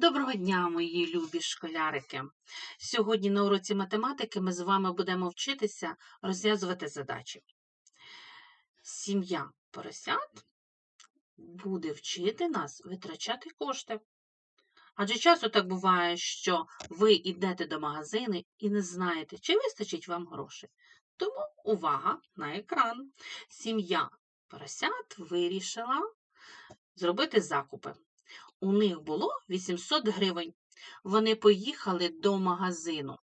Доброго дня, мої любі школярики! Сьогодні на уроці математики ми з вами будемо вчитися розв'язувати задачі. Сім'я поросят буде вчити нас витрачати кошти. Адже часто так буває, що ви йдете до магазину і не знаєте, чи вистачить вам грошей. Тому увага на екран. Сім'я поросят вирішила зробити закупи. У них було 800 гривень. Вони поїхали до магазину.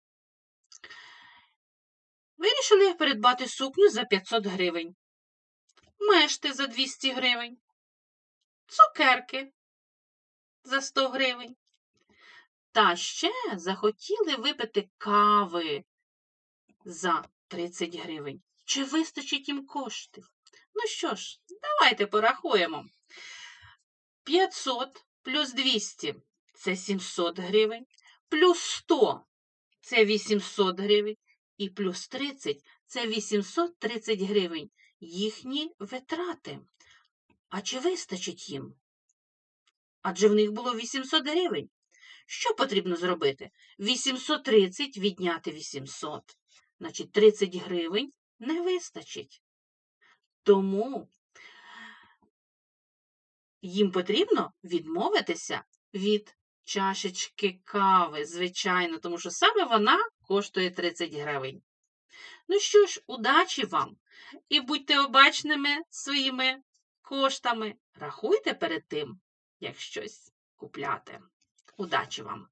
Вирішили придбати сукню за 500 гривень, мешти за 200 гривень, цукерки за 100 гривень. Та ще захотіли випити кави за 30 гривень. Чи вистачить їм коштів? Ну що ж, давайте порахуємо. 500 плюс 200 це 700 гривень, плюс 100 це 800 гривень, і плюс 30 це 830 гривень. Їхні витрати. А чи вистачить їм? Адже в них було 800 гривень. Що потрібно зробити? 830 відняти 800. Значить, 30 гривень не вистачить. Тому їм потрібно відмовитися від чашечки кави, звичайно, тому що саме вона коштує 30 гривень. Ну що ж, удачі вам і будьте обачними своїми коштами. Рахуйте перед тим, як щось купляти. Удачі вам!